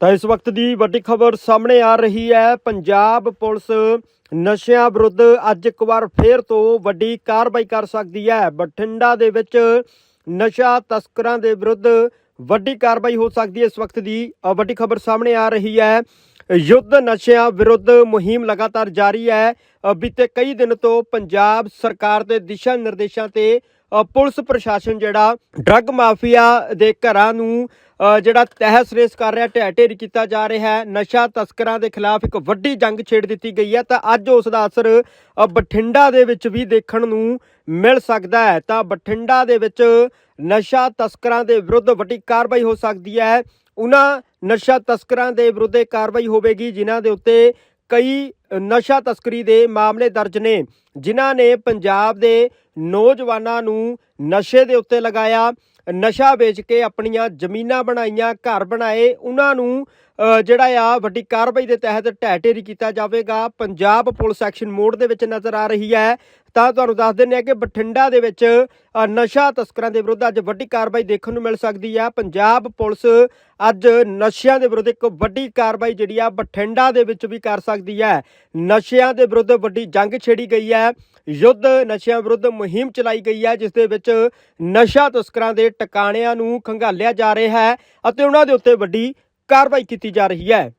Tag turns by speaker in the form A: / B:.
A: ਤਾਂ ਇਸ ਵਕਤ ਦੀ ਵੱਡੀ ਖਬਰ ਸਾਹਮਣੇ ਆ ਰਹੀ ਹੈ। ਪੰਜਾਬ ਪੁਲਿਸ ਨਸ਼ਿਆਂ ਵਿਰੁੱਧ ਅੱਜ ਇੱਕ ਵਾਰ ਫੇਰ ਤੋਂ ਵੱਡੀ ਕਾਰਵਾਈ ਕਰ ਸਕਦੀ ਹੈ। ਬਠਿੰਡਾ ਦੇ ਵਿੱਚ ਨਸ਼ਾ ਤਸਕਰਾਂ ਦੇ ਵਿਰੁੱਧ ਵੱਡੀ ਕਾਰਵਾਈ ਹੋ ਸਕਦੀ ਹੈ। ਇਸ ਵਕਤ ਦੀ ਵੱਡੀ ਖਬਰ ਸਾਹਮਣੇ ਆ ਰਹੀ ਹੈ। ਯੁੱਧ ਨਸ਼ਿਆਂ ਵਿਰੁੱਧ ਮੁਹਿੰਮ ਲਗਾਤਾਰ ਜਾਰੀ ਹੈ। ਬੀਤੇ ਕਈ ਦਿਨ ਤੋਂ ਪੰਜਾਬ ਸਰਕਾਰ ਦੇ ਦਿਸ਼ਾ ਨਿਰਦੇਸ਼ਾਂ ਤੇ ਪੁਲਿਸ ਪ੍ਰਸ਼ਾਸਨ ਜਿਹੜਾ ਡਰੱਗ ਮਾਫੀਆ ਦੇ ਘਰਾਂ ਨੂੰ ਜਿਹੜਾ ਤਹਿਸ ਰੇਸ ਕਰ ਰਿਹਾ, ਢਹਿ ਢੇਰੀ ਕੀਤਾ ਜਾ ਰਿਹਾ ਹੈ। ਨਸ਼ਾ ਤਸਕਰਾਂ ਦੇ ਖਿਲਾਫ ਇੱਕ ਵੱਡੀ ਜੰਗ ਛੇੜ ਦਿੱਤੀ ਗਈ ਹੈ। ਤਾਂ ਅੱਜ ਉਸ ਦਾ ਅਸਰ ਬਠਿੰਡਾ ਦੇ ਵਿੱਚ ਵੀ ਦੇਖਣ ਨੂੰ ਮਿਲ ਸਕਦਾ ਹੈ। ਤਾਂ ਬਠਿੰਡਾ ਦੇ ਵਿੱਚ ਨਸ਼ਾ ਤਸਕਰਾਂ ਦੇ ਵਿਰੁੱਧ ਵੱਡੀ ਕਾਰਵਾਈ ਹੋ ਸਕਦੀ ਹੈ। ਉਹਨਾਂ ਨਸ਼ਾ ਤਸਕਰਾਂ ਦੇ ਵਿਰੁੱਧ ਕਾਰਵਾਈ ਹੋਵੇਗੀ ਜਿਨ੍ਹਾਂ ਦੇ ਉੱਤੇ ਕਈ ਨਸ਼ਾ ਤਸਕਰੀ ਦੇ ਮਾਮਲੇ ਦਰਜ ਨੇ, ਜਿਨ੍ਹਾਂ ਨੇ ਪੰਜਾਬ ਦੇ ਨੌਜਵਾਨਾਂ ਨੂੰ ਨਸ਼ੇ ਦੇ ਉੱਤੇ ਲਗਾਇਆ। ਨਸ਼ਾ ਵੇਚ ਕੇ ਆਪਣੀਆਂ ਜ਼ਮੀਨਾਂ ਬਣਾਈਆਂ, ਘਰ ਬਣਾਏ। ਉਹਨਾਂ ਨੂੰ ਜਿਹੜਾ ਆ, ਵੱਡੀ ਕਾਰਵਾਈ ਦੇ ਤਹਿਤ ਢਹਿ ਢੇਰੀ ਕੀਤਾ ਜਾਵੇਗਾ। ਪੰਜਾਬ ਪੁਲਿਸ ਐਕਸ਼ਨ ਮੋਡ ਦੇ ਵਿੱਚ ਨਜ਼ਰ ਆ ਰਹੀ ਹੈ। ਤਾਂ ਤੁਹਾਨੂੰ ਦੱਸ ਦਿੰਦੇ ਹਾਂ ਕਿ ਬਠਿੰਡਾ ਦੇ ਵਿੱਚ ਨਸ਼ਾ ਤਸਕਰਾਂ ਦੇ ਵਿਰੁੱਧ ਅੱਜ ਵੱਡੀ ਕਾਰਵਾਈ ਦੇਖਣ ਨੂੰ ਮਿਲ ਸਕਦੀ ਹੈ। ਪੰਜਾਬ ਪੁਲਿਸ ਅੱਜ ਨਸ਼ਿਆਂ ਦੇ ਵਿਰੁੱਧ ਇੱਕ ਵੱਡੀ ਕਾਰਵਾਈ ਜਿਹੜੀ ਆ ਬਠਿੰਡਾ ਦੇ ਵਿੱਚ ਵੀ ਕਰ ਸਕਦੀ ਹੈ। ਨਸ਼ਿਆਂ ਦੇ ਵਿਰੁੱਧ ਵੱਡੀ ਜੰਗ ਛੇੜੀ ਗਈ ਹੈ। ਯੁੱਧ ਨਸ਼ਿਆਂ ਵਿਰੁੱਧ ਮੁਹਿੰਮ ਚਲਾਈ ਗਈ ਹੈ, ਜਿਸ ਦੇ ਵਿੱਚ ਨਸ਼ਾ ਤਸਕਰਾਂ ਦੇ ਟਿਕਾਣਿਆਂ ਨੂੰ ਖੰਗਾਲਿਆ ਜਾ ਰਿਹਾ ਹੈ ਅਤੇ ਉਹਨਾਂ ਦੇ ਉੱਤੇ ਵੱਡੀ ਕਾਰਵਾਈ ਕੀਤੀ ਜਾ ਰਹੀ ਹੈ।